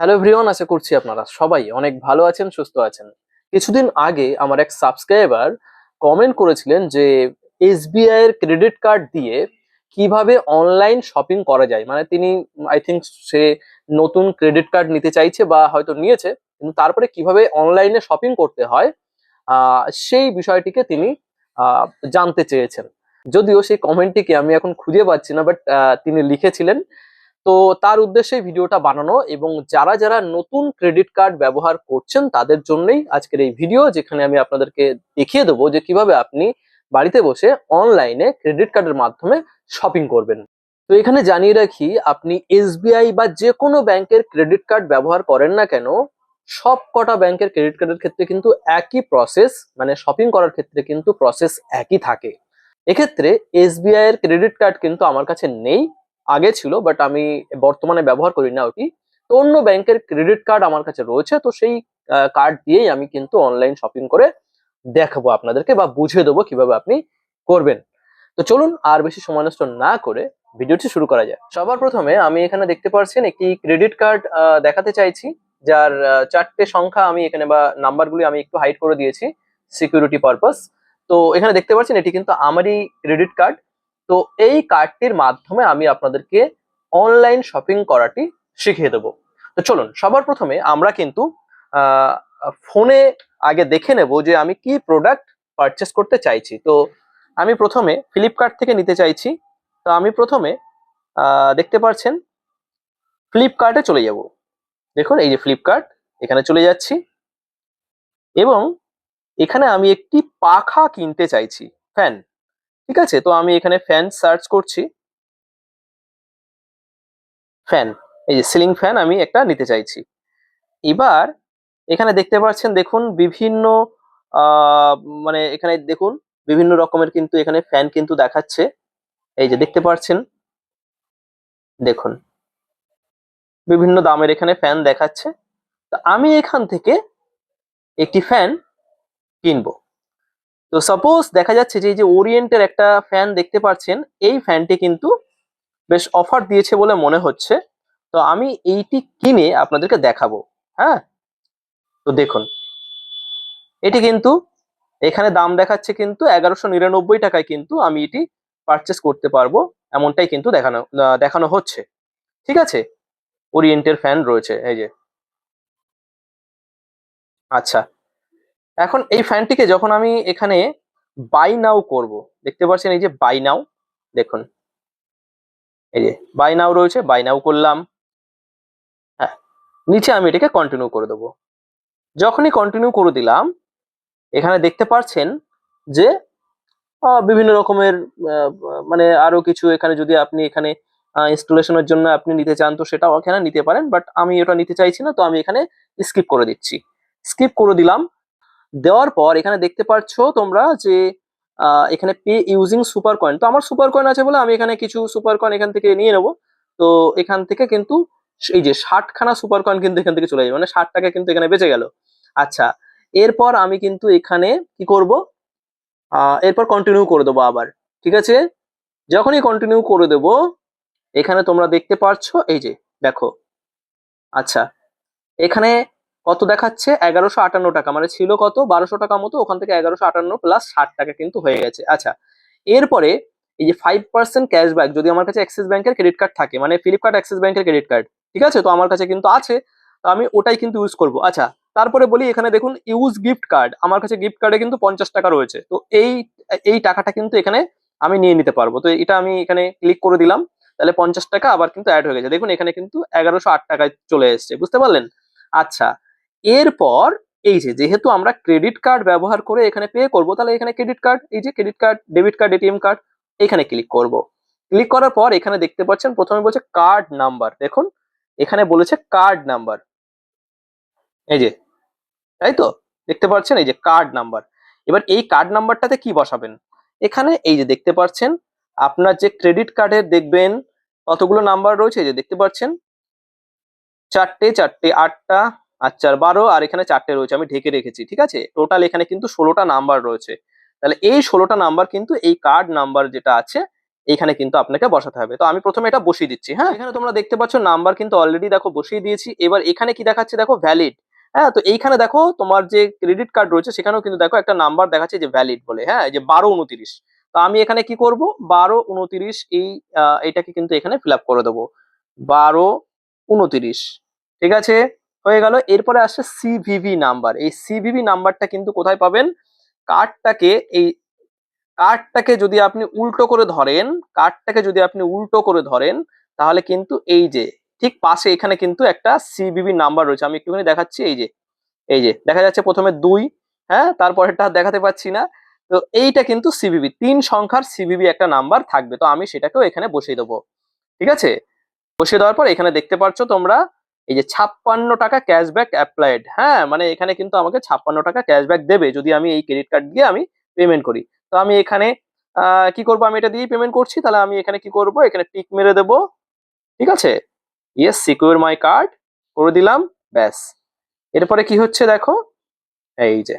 Hello everyone আশা করছি আপনারা সবাই অনেক ভালো আছেন, সুস্থ আছেন। কিছুদিন আগে আমার এক সাবস্ক্রাইবার কমেন্ট করেছিলেন যে এসবিআই এর ক্রেডিট কার্ড দিয়ে কীভাবে অনলাইন শপিং করা যায়। মানে তিনি আই থিঙ্ক সে নতুন ক্রেডিট কার্ড নিতে চাইছে বা হয়তো নিয়েছে, কিন্তু তারপরে কীভাবে অনলাইনে শপিং করতে হয় সেই বিষয়টিকে তিনি জানতে চেয়েছেন। যদিও সেই কমেন্টটিকে আমি এখন খুঁজে পাচ্ছি না বাট তিনি লিখেছিলেন তো তার উদ্দেশ্যে ভিডিওটা বানানো এবং যারা যারা নতুন ক্রেডিট কার্ড ব্যবহার করছেন তাদের জন্যই আজকের এই ভিডিও যেখানে আমি আপনাদেরকে দেখিয়ে দেবো যে কীভাবে আপনি বাড়িতে বসে অনলাইনে ক্রেডিট কার্ডের মাধ্যমে শপিং করবেন। তো এখানে জানিয়ে রাখি, আপনি এসবিআই বা যে কোনো ব্যাংকের ক্রেডিট কার্ড ব্যবহার করেন না কেন, সব কটা ব্যাংকের ক্রেডিট কার্ডের ক্ষেত্রে কিন্তু একই প্রসেস মানে শপিং করার ক্ষেত্রে কিন্তু প্রসেস একই থাকে। এক্ষেত্রে এসবিআই এর ক্রেডিট কার্ড কিন্তু আমার কাছে নেই আগে ছিল বাট আমি বর্তমানে ব্যবহার করি না ওটি তো অন্য ব্যাংকের ক্রেডিট কার্ড আমার কাছে রয়েছে, তো সেই কার্ড দিয়েই আমি কিন্তু অনলাইন শপিং করে দেখাবো আপনাদেরকে বা বুঝিয়ে দেবো কীভাবে আপনি করবেন। তো চলুন আর বেশি সময় নষ্ট না করে ভিডিওটি শুরু করা যায় সবার প্রথমে আমি এখানে দেখতে পাচ্ছেন একটি ক্রেডিট কার্ড দেখাতে চাইছি, যার চারটে সংখ্যা আমি এখানে বা নাম্বারগুলি আমি একটু হাইড করে দিয়েছি সিকিউরিটি পারপাস তো এখানে দেখতে পাচ্ছেন এটি কিন্তু আমারই ক্রেডিট কার্ড তো এই কার্ডটির মাধ্যমে আমি আপনাদেরকে অনলাইন শপিং করাটি শিখিয়ে দেবো। তো চলুন, সবার প্রথমে আমরা কিন্তু ফোনে আগে দেখে নেব যে আমি কি প্রোডাক্ট পারচেস করতে চাইছি। তো আমি প্রথমে ফ্লিপকার্ট থেকে নিতে চাইছি। তো আমি প্রথমে দেখতে পাচ্ছেন ফ্লিপকার্টে চলে যাব। দেখুন, এই যে ফ্লিপকার্ট এখানে চলে যাচ্ছি। এবং এখানে আমি একটি পাখা কিনতে চাইছি ফ্যান ঠিক আছে? তো আমি এখানে ফ্যান সার্চ করছি। ফ্যান এই যে সিলিং ফ্যান আমি একটা নিতে চাইছি। এবার এখানে দেখতে পাচ্ছেন, দেখুন, বিভিন্ন মানে এখানে দেখুন, বিভিন্ন রকমের কিন্তু এখানে ফ্যান কিন্তু দেখাচ্ছে। এই যে দেখতে পাচ্ছেন, দেখুন, বিভিন্ন দামের এখানে ফ্যান দেখাচ্ছে। তো আমি এখান থেকে একটি ফ্যান কিনবো। তো সাপোজ দেখা যাচ্ছে যে এই যে ওরিয়েন্টের একটা ফ্যান দেখতে পাচ্ছেন, এই ফ্যানটি কিন্তু বেশ অফার দিয়েছে বলে মনে হচ্ছে। তো আমি এইটি কিনে আপনাদেরকে দেখাবো হ্যাঁ? তো দেখুন, এটি কিন্তু এখানে দাম দেখাচ্ছে কিন্তু এগারোশো নিরানব্বই টাকায় কিন্তু আমি এটি পারচেস করতে পারব, এমনটাই কিন্তু দেখানো দেখানো হচ্ছে। ঠিক আছে? ওরিয়েন্টের ফ্যান রয়েছে, এই যে। আচ্ছা এখন এই ফ্যানটিকে যখন আমি এখানে বাই নাও করব, দেখতে পাচ্ছেন এই যে বাই নাও দেখুন। এই যে বাই নাও রয়েছে বাই নাও করলাম। হ্যাঁ নিচে আমি এটাকে কন্টিনিউ করে দেবো। যখনই কন্টিনিউ করে দিলাম, এখানে দেখতে পাচ্ছেন যে বিভিন্ন রকমের মানে আরও কিছু এখানে যদি আপনি এখানে ইনস্টলেশনের জন্য আপনি নিতে চান, তো সেটাও এখানে নিতে পারেন বাট আমি এটা নিতে চাইছি না, তো আমি এখানে স্কিপ করে দিচ্ছি। স্কিপ করে দিলাম দেওয়ার পর এখানে দেখতে পাচ্ছ তোমরা যে এখানে পে ইউজিং সুপার কয়েন তো আমার সুপার কয়েন আছে বলে আমি এখানে কিছু সুপার কয়েন এখান থেকে নিয়ে নেব। তো এখান থেকে কিন্তু এই যে ষাটখানা সুপার কয়েন কিন্তু এখান থেকে চলে যাবে মানে ষাট টাকা কিন্তু এখানে বেঁচে গেল। আচ্ছা এরপর আমি কিন্তু এখানে কি করব? এরপর কন্টিনিউ করে দেবো আবার। ঠিক আছে? যখনই কন্টিনিউ করে দেবো, এখানে তোমরা দেখতে পাচ্ছ এই যে, দেখো। আচ্ছা এখানে কত দেখাচ্ছে? এগারোশো আটান্ন টাকা। মানে ছিল কত? বারোশো টাকা মতো, ওখান থেকে এগারোশো আটান্ন প্লাস ষাট টাকা কিন্তু হয়ে গেছে। আচ্ছা এরপরে এই যে ফাইভ পার্সেন্ট ক্যাশব্যাক যদি আমার কাছে অ্যাক্সিস ব্যাংকের ক্রেডিট কার্ড থাকে মানে ফ্লিপকার্ট অ্যাক্সিস ব্যাংকের ক্রেডিট কার্ড ঠিক আছে? তো আমার কাছে কিন্তু আছে, তো আমি ওটাই কিন্তু ইউজ করব। আচ্ছা তারপরে বলি এখানে দেখুন ইউজ গিফট কার্ড আমার কাছে গিফট কার্ডে কিন্তু পঞ্চাশ টাকা রয়েছে। তো এই এই টাকাটা কিন্তু এখানে আমি নিয়ে নিতে পারব। তো এটা আমি এখানে ক্লিক করে দিলাম, তাহলে পঞ্চাশ টাকা আবার কিন্তু অ্যাড হয়ে গেছে। দেখুন, এখানে কিন্তু এগারোশো আট টাকায় চলে এসেছে, বুঝতে পারলেন? আচ্ছা এরপর এই যে, যেহেতু আমরা ক্রেডিট কার্ড ব্যবহার করে এখানে পে করব, তাহলে এখানে ক্রেডিট কার্ড এই যে credit card debit card ATM card এখানে ক্লিক করব। ক্লিক করার পর এখানে দেখতে পাচ্ছেন, প্রথমে বলছে কার্ড নাম্বার দেখুন, এখানে বলেছে কার্ড নাম্বার এই যে, তাই তো? দেখতে পাচ্ছেন, এই যে কার্ড নাম্বার এবার এই কার্ড নাম্বারটাতে কি বসাবেন? এখানে এই যে দেখতে পাচ্ছেন, আপনার যে ক্রেডিট কার্ডের দেখবেন, কতগুলো নাম্বার রয়েছে? এই যে দেখতে পাচ্ছেন, চারটে চারটে, আটটা আর চার বারো, আর এখানে চারটে রয়েছে, আমি ঢেকে রেখেছি, ঠিক আছে? টোটাল এখানে কিন্তু ষোলোটা নাম্বার রয়েছে। তাহলে এই ষোলোটা নাম্বার কিন্তু এই কার্ড নাম্বার যেটা আছে, এখানে কিন্তু আপনাকে বসাতে হবে। তো আমি প্রথমে এটা বসিয়ে দিচ্ছি হ্যাঁ? এখানে তোমরা দেখতে পাচ্ছ নাম্বার কিন্তু অলরেডি দেখো বসিয়ে দিয়েছি। এবার এখানে কি দেখাচ্ছে দেখো? ভ্যালিড হ্যাঁ? তো এইখানে দেখো তোমার যে ক্রেডিট কার্ড রয়েছে, সেখানেও কিন্তু দেখো একটা নাম্বার দেখাচ্ছে যে ভ্যালিড বলে হ্যাঁ? যে বারো উনত্রিশ। তো আমি এখানে কি করব? বারো উনত্রিশ এই এটাকে কিন্তু এখানে ফিল করে দেবো। বারো উনত্রিশ, ঠিক আছে? হয়ে গেল। এরপরে আসছে সিভিভি নাম্বার এই সিভিভি নাম্বারটা কিন্তু কোথায় পাবেন? কার্ডটাকে এই কার্ডটাকে যদি আপনি উল্টো করে ধরেন, কার্ডটাকে যদি আপনি উল্টো করে ধরেন, তাহলে কিন্তু এই যে, ঠিক পাশে এখানে কিন্তু একটা সিবিবি নাম্বার রয়েছে। আমি একটুখানি দেখাচ্ছি, এই যে এই যে, দেখা যাচ্ছে প্রথমে দুই হ্যাঁ তারপরেরটা দেখাতে পাচ্ছি না। তো এইটা কিন্তু সিবিবি তিন সংখ্যার সিবিবি একটা নাম্বার থাকবে। তো আমি সেটাকেও এখানে বসিয়ে দেবো। ঠিক আছে? বসিয়ে দেওয়ার পর এখানে দেখতে পাচ্ছ তোমরা এই যে ছাপ্পান্ন টাকা ক্যাশব্যাক অ্যাপ্লাইড হ্যাঁ? মানে এখানে কিন্তু আমাকে ছাপ্পান্ন টাকা ক্যাশব্যাক দেবে যদি আমি এই ক্রেডিট কার্ড দিয়ে আমি পেমেন্ট করি। তো আমি এখানে কি করব? আমি এটা দিয়েই পেমেন্ট করছি, তাহলে আমি এখানে কি করব? এখানে টিক মেরে দেব। ঠিক আছে? ইয়েস সিকিউর মাই কার্ড করে দিলাম, ব্যাস। এরপরে কি হচ্ছে দেখো? এই যে,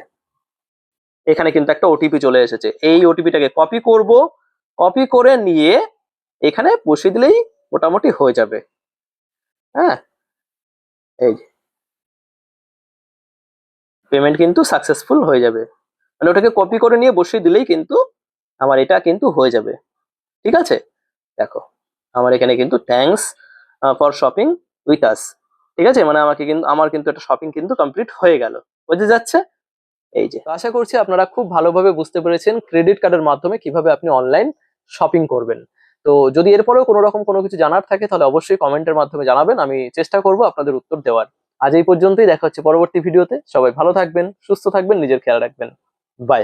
এখানে কিন্তু একটা ওটিপি চলে এসেছে। এই ওটিপিটাকে কপি করব কপি করে নিয়ে এখানে বসিয়ে দিলেই মোটামুটি হয়ে যাবে। হ্যাঁ? এই পেমেন্ট কিন্তু সাকসেসফুল হয়ে যাবে। মানে ওটাকে কপি করে নিয়ে বসিয়ে দিলেই কিন্তু আমার এটা কিন্তু হয়ে যাবে। ঠিক আছে? দেখো, আমার এখানে কিন্তু thanks for shopping with us ঠিক আছে? মানে আমাকে কিন্তু, আমার কিন্তু একটা শপিং কিন্তু কমপ্লিট হয়ে গেল। বুঝে যাচ্ছে? এই যে। আশা করছি আপনারা খুব ভালোভাবে বুঝতে পেরেছেন ক্রেডিট কার্ডের মাধ্যমে কীভাবে আপনি অনলাইন শপিং করবেন। তো যদি এরপরেও কোনো রকম কোনো কিছু জানার থাকে, তাহলে অবশ্যই কমেন্টের মাধ্যমে জানাবেন, আমি চেষ্টা করব আপনাদের উত্তর দেওয়ার। আজ এই পর্যন্তই, দেখা হচ্ছে পরবর্তী ভিডিওতে। সবাই ভালো থাকবেন, সুস্থ থাকবেন, নিজের খেয়াল রাখবেন। বাই।